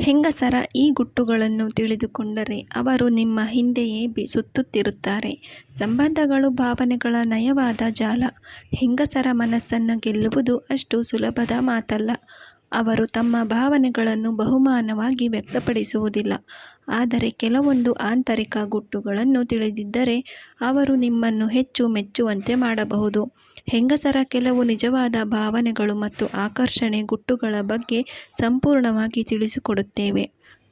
ಹೆಂಗಸರ ಈ ಗುಟ್ಟುಗಳನ್ನು ತಿಳಿದುಕೊಂಡರೆ ಅವರು ನಿಮ್ಮ ಹಿಂದೆಯೇ ಬಿ ಸುತ್ತುತ್ತಿರುತ್ತಾರೆ. ಸಂಬಂಧಗಳು ಭಾವನೆಗಳ ನಯವಾದ ಜಾಲ. ಹೆಂಗಸರ ಮನಸ್ಸನ್ನು ಗೆಲ್ಲುವುದು ಅಷ್ಟು ಸುಲಭದ ಮಾತಲ್ಲ. ಅವರು ತಮ್ಮ ಭಾವನೆಗಳನ್ನು ಬಹುಮಾನವಾಗಿ ವ್ಯಕ್ತಪಡಿಸುವುದಿಲ್ಲ. ಆದರೆ ಕೆಲವೊಂದು ಆಂತರಿಕ ಗುಟ್ಟುಗಳನ್ನು ತಿಳಿದಿದ್ದರೆ ಅವರು ನಿಮ್ಮನ್ನು ಹೆಚ್ಚು ಮೆಚ್ಚುವಂತೆ ಮಾಡಬಹುದು. ಹೆಂಗಸರ ಕೆಲವು ನಿಜವಾದ ಭಾವನೆಗಳು ಮತ್ತು ಆಕರ್ಷಣೆ ಗುಟ್ಟುಗಳ ಬಗ್ಗೆ ಸಂಪೂರ್ಣವಾಗಿ ತಿಳಿಸಿಕೊಡುತ್ತೇವೆ.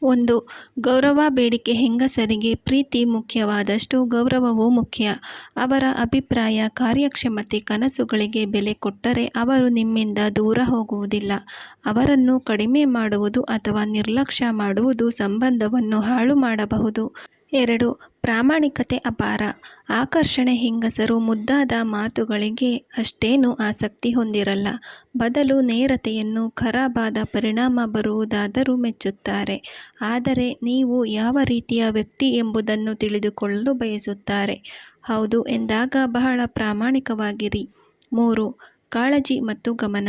ಒಂದು, ಗೌರವ ಬೇಡಿಕೆ ಹೆಂಗಸರಿಗೆ ಪ್ರೀತಿ ಮುಖ್ಯವಾದಷ್ಟು ಗೌರವವೂ ಮುಖ್ಯ. ಅವರ ಅಭಿಪ್ರಾಯ, ಕಾರ್ಯಕ್ಷಮತೆ, ಕನಸುಗಳಿಗೆ ಬೆಲೆ ಕೊಟ್ಟರೆ ಅವರು ನಿಮ್ಮಿಂದ ದೂರ ಹೋಗುವುದಿಲ್ಲ. ಅವರನ್ನು ಕಡಿಮೆ ಮಾಡುವುದು ಅಥವಾ ನಿರ್ಲಕ್ಷ್ಯ ಮಾಡುವುದು ಸಂಬಂಧವನ್ನು ಹಾಳು ಮಾಡಬಹುದು. ಎರಡು, ಪ್ರಾಮಾಣಿಕತೆ ಅಪಾರ. ಆಕರ್ಷಣೆ ಹೆಂಗಸರು ಮುದ್ದಾದ ಮಾತುಗಳಿಗೆ ಅಷ್ಟೇನೂ ಆಸಕ್ತಿ ಹೊಂದಿರಲ್ಲ. ಬದಲು ನೇರತೆಯನ್ನು ಖರಾಬಾದ ಪರಿಣಾಮ ಬರುವುದಾದರೂ ಮೆಚ್ಚುತ್ತಾರೆ. ಆದರೆ ನೀವು ಯಾವ ರೀತಿಯ ವ್ಯಕ್ತಿ ಎಂಬುದನ್ನು ತಿಳಿದುಕೊಳ್ಳಲು ಬಯಸುತ್ತಾರೆ. ಹೌದು, ಎಂದಾಗ ಬಹಳ ಪ್ರಾಮಾಣಿಕವಾಗಿರಿ. ಮೂರು, ಕಾಳಜಿ ಮತ್ತು ಗಮನ.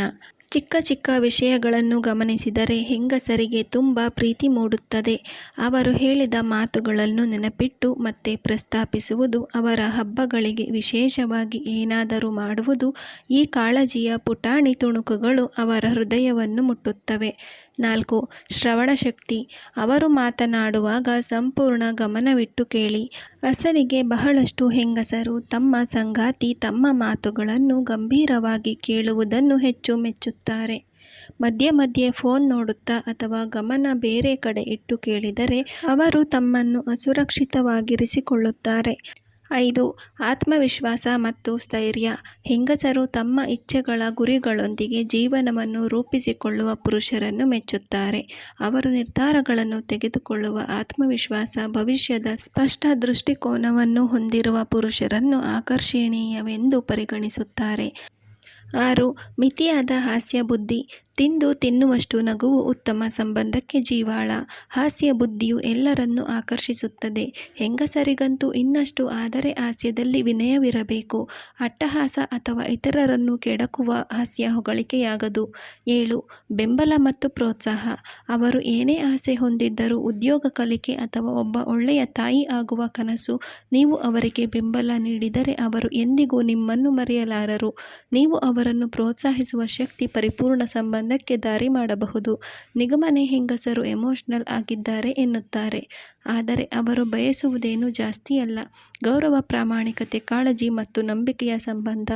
ಚಿಕ್ಕ ಚಿಕ್ಕ ವಿಷಯಗಳನ್ನು ಗಮನಿಸಿದರೆ ಹೆಂಗಸರಿಗೆ ತುಂಬ ಪ್ರೀತಿ ಮೂಡುತ್ತದೆ. ಅವರು ಹೇಳಿದ ಮಾತುಗಳನ್ನು ನೆನಪಿಟ್ಟು ಮತ್ತೆ ಪ್ರಸ್ತಾಪಿಸುವುದು ಅವರ ಹಬ್ಬಗಳಿಗೆ ವಿಶೇಷವಾಗಿ ಏನಾದರೂ ಮಾಡುವುದು ಈ ಕಾಳಜಿಯ ಪುಟಾಣಿ ತುಣುಕುಗಳು ಅವರ ಹೃದಯವನ್ನು ಮುಟ್ಟುತ್ತವೆ. ನಾಲ್ಕು ಶ್ರವಣಶಕ್ತಿ ಅವರು ಮಾತನಾಡುವಾಗ ಸಂಪೂರ್ಣ ಗಮನವಿಟ್ಟು ಕೇಳಿ. ಅಸಲಿಗೆ ಬಹಳಷ್ಟು ಹೆಂಗಸರು ತಮ್ಮ ಸಂಗಾತಿ, ತಮ್ಮ ಮಾತುಗಳನ್ನು ಗಂಭೀರವಾಗಿ ಕೇಳುವುದನ್ನು ಹೆಚ್ಚು ಮೆಚ್ಚುತ್ತಾರೆ. ಮಧ್ಯೆ ಮಧ್ಯೆ ಫೋನ್ ನೋಡುತ್ತಾ ಅಥವಾ ಗಮನ ಬೇರೆ ಕಡೆ ಇಟ್ಟು ಕೇಳಿದರೆ ಅವರು ತಮ್ಮನ್ನು ಅಸುರಕ್ಷಿತವಾಗಿರಿಸಿಕೊಳ್ಳುತ್ತಾರೆ. ಐದು, ಆತ್ಮವಿಶ್ವಾಸ ಮತ್ತು ಸ್ಥೈರ್ಯ. ಹೆಂಗಸರು ತಮ್ಮ ಇಚ್ಛೆಗಳ ಗುರಿಗಳೊಂದಿಗೆ ಜೀವನವನ್ನು ರೂಪಿಸಿಕೊಳ್ಳುವ ಪುರುಷರನ್ನು ಮೆಚ್ಚುತ್ತಾರೆ. ಅವರು ನಿರ್ಧಾರಗಳನ್ನು ತೆಗೆದುಕೊಳ್ಳುವ ಆತ್ಮವಿಶ್ವಾಸ, ಭವಿಷ್ಯದ ಸ್ಪಷ್ಟ ದೃಷ್ಟಿಕೋನವನ್ನು ಹೊಂದಿರುವ ಪುರುಷರನ್ನು ಆಕರ್ಷಣೀಯವೆಂದು ಪರಿಗಣಿಸುತ್ತಾರೆ. ಆರು, ಮಿತಿಯಾದ ಹಾಸ್ಯ ಬುದ್ಧಿ ತಿಂದು ತಿನ್ನುವಷ್ಟು ನಗುವು ಉತ್ತಮ ಸಂಬಂಧಕ್ಕೆ ಜೀವಾಳ. ಹಾಸ್ಯ ಬುದ್ಧಿಯು ಎಲ್ಲರನ್ನೂ ಆಕರ್ಷಿಸುತ್ತದೆ. ಹೆಂಗಸರಿಗಂತೂ ಇನ್ನಷ್ಟು ಆದರೆ ಹಾಸ್ಯದಲ್ಲಿ ವಿನಯವಿರಬೇಕು. ಅಟ್ಟಹಾಸ ಅಥವಾ ಇತರರನ್ನು ಕೆಡಕುವ ಹಾಸ್ಯ ಹೊಗಳಿಕೆಯಾಗದು. ಏಳು, ಬೆಂಬಲ ಮತ್ತು ಪ್ರೋತ್ಸಾಹ. ಅವರು ಏನೇ ಆಸೆ ಹೊಂದಿದ್ದರೂ ಉದ್ಯೋಗ ಕಲಿಕೆ ಅಥವಾ ಒಬ್ಬ ಒಳ್ಳೆಯ ತಾಯಿ ಆಗುವ ಕನಸು ನೀವು ಅವರಿಗೆ ಬೆಂಬಲ ನೀಡಿದರೆ ಅವರು ಎಂದಿಗೂ ನಿಮ್ಮನ್ನು ಮರೆಯಲಾರರು. ನೀವು ಅವರನ್ನು ಪ್ರೋತ್ಸಾಹಿಸುವ ಶಕ್ತಿ ಪರಿಪೂರ್ಣ ಸಂಬಂಧಕ್ಕೆ ದಾರಿ ಮಾಡಬಹುದು. ನಿಗಮನೆ ಹೆಂಗಸರು ಎಮೋಷನಲ್ ಆಗಿದ್ದಾರೆ ಎನ್ನುತ್ತಾರೆ. ಆದರೆ ಅವರು ಬಯಸುವುದೇನು ಜಾಸ್ತಿಯಲ್ಲ. ಗೌರವ, ಪ್ರಾಮಾಣಿಕತೆ, ಕಾಳಜಿ ಮತ್ತು ನಂಬಿಕೆಯ ಸಂಬಂಧ.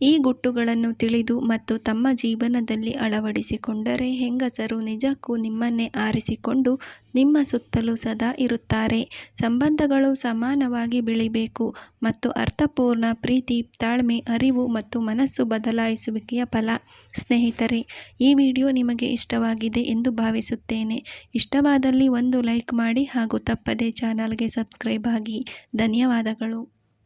ಈ ಗುಟ್ಟುಗಳನ್ನು ತಿಳಿದು ಮತ್ತು ತಮ್ಮ ಜೀವನದಲ್ಲಿ ಅಳವಡಿಸಿಕೊಂಡರೆ ಹೆಂಗಸರು ನಿಜಕ್ಕೂ ನಿಮ್ಮನ್ನೇ ಆರಿಸಿಕೊಂಡು ನಿಮ್ಮ ಸುತ್ತಲೂ ಸದಾ ಇರುತ್ತಾರೆ. ಸಂಬಂಧಗಳು ಸಮಾನವಾಗಿ ಬೆಳಿಬೇಕು ಮತ್ತು ಅರ್ಥಪೂರ್ಣ ಪ್ರೀತಿ, ತಾಳ್ಮೆ, ಅರಿವು ಮತ್ತು ಮನಸ್ಸು ಬದಲಾಯಿಸುವಿಕೆಯ ಫಲ. ಸ್ನೇಹಿತರೆ, ಈ ವಿಡಿಯೋ ನಿಮಗೆ ಇಷ್ಟವಾಗಿದೆ ಎಂದು ಭಾವಿಸುತ್ತೇನೆ. ಇಷ್ಟವಾದಲ್ಲಿ ಒಂದು ಲೈಕ್ ಮಾಡಿ ಹಾಗೂ ತಪ್ಪದೇ ಚಾನಲ್ಗೆ ಸಬ್ಸ್ಕ್ರೈಬ್ ಆಗಿ. ಧನ್ಯವಾದಗಳು.